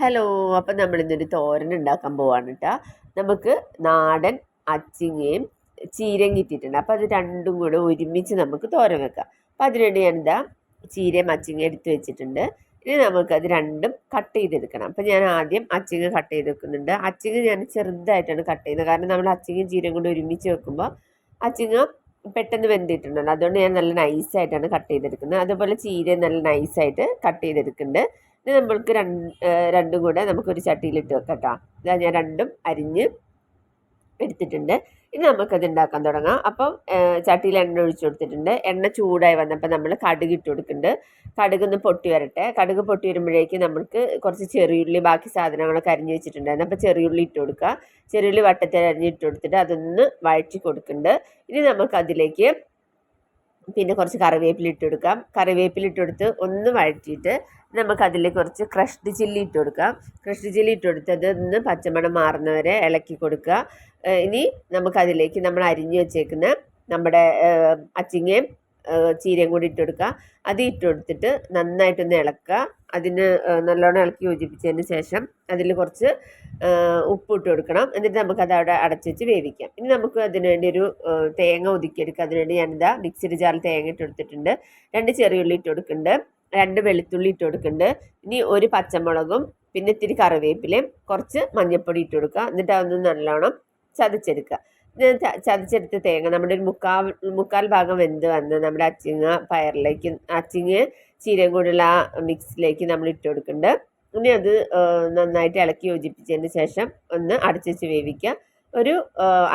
Hello അപ്പം നമ്മൾ ഇന്നൊരു തോരൻ ഉണ്ടാക്കാൻ പോവാണ് കേട്ടോ നമുക്ക് നാടൻ അച്ചിങ്ങയും ചീരയും കിട്ടിയിട്ടുണ്ട്. അപ്പോൾ അത് രണ്ടും കൂടെ ഒരുമിച്ച് നമുക്ക് തോരൻ വെക്കാം. അപ്പം അതിനുവേണ്ടി എന്താ ചീരയും അച്ചിങ്ങയും എടുത്ത് വെച്ചിട്ടുണ്ട്. ഇനി നമുക്കത് രണ്ടും കട്ട് ചെയ്തെടുക്കണം. അപ്പം ഞാൻ ആദ്യം അച്ചിങ്ങ കട്ട് ചെയ്ത് വെക്കുന്നുണ്ട്. അച്ചിങ്ങ ഞാൻ ചെറുതായിട്ടാണ് കട്ട് ചെയ്യുന്നത്. കാരണം നമ്മൾ അച്ചിങ്ങയും ചീരയും കൂടെ ഒരുമിച്ച് വെക്കുമ്പോൾ അച്ചിങ്ങ പെട്ടെന്ന് വെന്തിട്ടുണ്ടല്ലോ. അതുകൊണ്ട് ഞാൻ നല്ല നൈസായിട്ടാണ് കട്ട് ചെയ്തെടുക്കുന്നത്. അതുപോലെ ചീര നല്ല നൈസായിട്ട് കട്ട് ചെയ്തെടുക്കുന്നുണ്ട്. ഇത് നമ്മൾക്ക് രണ്ട് കൂടെ നമുക്കൊരു ചട്ടിയിലിട്ട് വെക്കാം കേട്ടോ ഇതാ ഞാൻ രണ്ടും അരിഞ്ഞ് എടുത്തിട്ടുണ്ട്. ഇനി നമുക്കത് ഉണ്ടാക്കാൻ തുടങ്ങാം. അപ്പം ചട്ടിയിൽ എണ്ണ ഒഴിച്ചു കൊടുത്തിട്ടുണ്ട്. എണ്ണ ചൂടായി വന്നപ്പോൾ നമ്മൾ കടുക് ഇട്ട് കൊടുക്കുന്നുണ്ട്. കടുക് ഒന്ന് പൊട്ടി വരട്ടെ. കടുക് പൊട്ടി വരുമ്പോഴേക്ക് നമുക്ക് കുറച്ച് ചെറിയുള്ളി ബാക്കി സാധനങ്ങളൊക്കെ അരിഞ്ഞ് വെച്ചിട്ടുണ്ടായിരുന്നു. അപ്പോൾ ചെറിയുള്ളി ഇട്ട് കൊടുക്കുക. ചെറിയുള്ളി വട്ടത്തിൽ അരിഞ്ഞിട്ട് കൊടുത്തിട്ട് അതൊന്ന് വഴറ്റി കൊടുക്കുന്നുണ്ട്. ഇനി നമുക്കതിലേക്ക് പിന്നെ കുറച്ച് കറിവേപ്പില ഇട്ട് കൊടുക്കാം. കറിവേപ്പില ഇട്ട് കൊടുത്ത് ഒന്ന് വഴറ്റിയിട്ട് നമുക്കതിൽ കുറച്ച് ക്രഷ്ഡ് ചില്ലി ഇട്ട് കൊടുക്കാം. ക്രഷ്ഡ് ചില്ലി ഇട്ട് കൊടുത്ത് ഒന്ന് പച്ചമണം മാറുന്നവരെ ഇളക്കി കൊടുക്കുക. ഇനി നമുക്കതിലേക്ക് നമ്മൾ അരിഞ്ഞു വെച്ചേക്കുന്ന നമ്മുടെ അച്ചിങ്ങയും ചീരയും കൂടി ഇട്ട് അത് ഇട്ട് കൊടുത്തിട്ട് നന്നായിട്ടൊന്ന് ഇളക്കുക. അതിന് നല്ലോണം ഇളക്കി യോജിപ്പിച്ചതിന് ശേഷം അതിൽ കുറച്ച് ഉപ്പ് ഇട്ട് കൊടുക്കണം. എന്നിട്ട് നമുക്കത് അവിടെ അടച്ച് വെച്ച് വേവിക്കാം. ഇനി നമുക്ക് അതിന് വേണ്ടി ഒരു തേങ്ങ ഒതുക്കിയെടുക്കുക. അതിനുവേണ്ടി ഞാനിതാ മിക്സിഡ് ജാറിൽ തേങ്ങ ഇട്ട് കൊടുത്തിട്ടുണ്ട്. രണ്ട് ചെറിയുള്ളി ഇട്ട് കൊടുക്കുന്നുണ്ട്. രണ്ട് വെളുത്തുള്ളി ഇട്ട് കൊടുക്കുന്നുണ്ട്. ഇനി ഒരു പച്ചമുളകും പിന്നെ ഇത്തിരി കറിവേപ്പിലയും കുറച്ച് മഞ്ഞൾപ്പൊടി ഇട്ട് കൊടുക്കുക. എന്നിട്ട് അതൊന്ന് നല്ലോണം ചതച്ചെടുക്കുക. ചതച്ചെടുത്ത തേങ്ങ. നമ്മുടെ ഒരു മുക്കാൽ മുക്കാൽ ഭാഗം വെന്ത് വന്ന് നമ്മുടെ അച്ചിങ്ങ പയറിലേക്ക് അച്ചിങ്ങ ചീരയും കൂടെയുള്ള മിക്സിലേക്ക് നമ്മൾ ഇട്ട് കൊടുക്കുന്നുണ്ട്. ഇനി അത് നന്നായിട്ട് ഇളക്കി യോജിപ്പിച്ചതിന് ശേഷം ഒന്ന് അടച്ചു വേവിക്കുക. ഒരു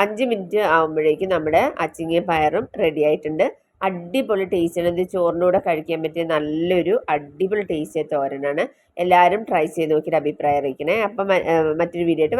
അഞ്ച് മിനിറ്റ് ആകുമ്പോഴേക്കും നമ്മുടെ അച്ചിങ്ങയും പയറും റെഡി ആയിട്ടുണ്ട്. അടിപൊളി ടേസ്റ്റാണ് ഇത് ചോറിനൂടെ കഴിക്കാൻ പറ്റിയ നല്ലൊരു അടിപൊളി ടേസ്റ്റ് തോരനാണ്. എല്ലാവരും ട്രൈ ചെയ്ത് നോക്കിയിട്ട് അഭിപ്രായം അറിയിക്കണേ. അപ്പം മറ്റൊരു വീഡിയോ ആയിട്ട്